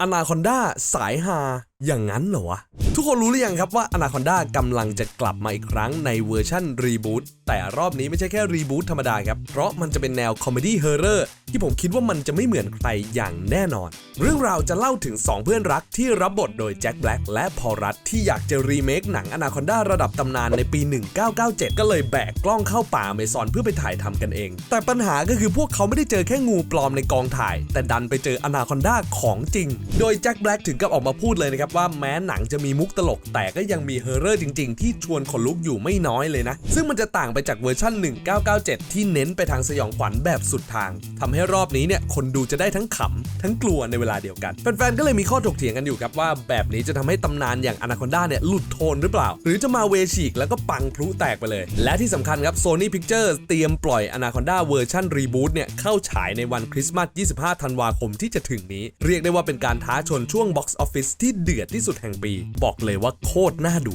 อนาคอนดาสายฮาอย่างนั้นเหรอวะ ทุกคนรู้หรือยังครับว่าอนาคอนดากำลังจะกลับมาอีกครั้งในเวอร์ชั่นรีบูตแต่รอบนี้ไม่ใช่แค่รีบูตธรรมดาครับ เพราะมันจะเป็นแนวคอมเมดี้เฮอร์เรอร์ที่ผมคิดว่ามันจะไม่เหมือนใครอย่างแน่นอน เรื่องราวจะเล่าถึง 2 เพื่อนรักที่รับบทโดยแจ็คแบล็กและพอลรัตที่อยากจะรีเมคหนังอนาคอนดาระดับตำนานในปี 1997 ก็เลยแบกกล้องเข้าป่าเมซอนเพื่อไปถ่ายทำกันเอง แต่ปัญหาก็คือพวกเขาไม่ได้เจอแค่งูปลอมในกองถ่าย แต่ดันไปเจออนาคอนดาของจริง โดยแจ็คแบล็กถึงกับออกมาพูดเลยนะครับว่าแม้หนังจะมีมุกตลก แต่ก็ยังมีเฮอร์เรอร์จริง ๆ ที่ชวนขนลุกอยู่ไม่น้อยเลยนะ ซึ่งมันจะต่างไปจากเวอร์ชัน1997 ที่เน้นไปทางสยองขวัญแบบสุดทางทำให้รอบนี้เนี่ยคนดูจะได้ทั้งขำทั้งกลัวในเวลาเดียวกัน แฟนๆก็เลยมีข้อถกเถียงกันอยู่ครับว่าแบบนี้จะทำให้ตำนานอย่างอนาคอนด้าเนี่ยหลุดโทนหรือเปล่า หรือจะมาเวฉีกแล้วก็ปังพลุแตกไปเลย และที่สำคัญครับ Sony Pictures เตรียมปล่อย Anaconda เวอร์ชันรีบูตเนี่ยเข้าฉายในวันคริสต์มาส 25 ธันวาคมที่จะถึงนี้ เรียกได้ว่าเป็นการท้าชนช่วง Box Office ที่เดือดที่สุดแห่งปี บอกเลยว่าโคตรน่าดู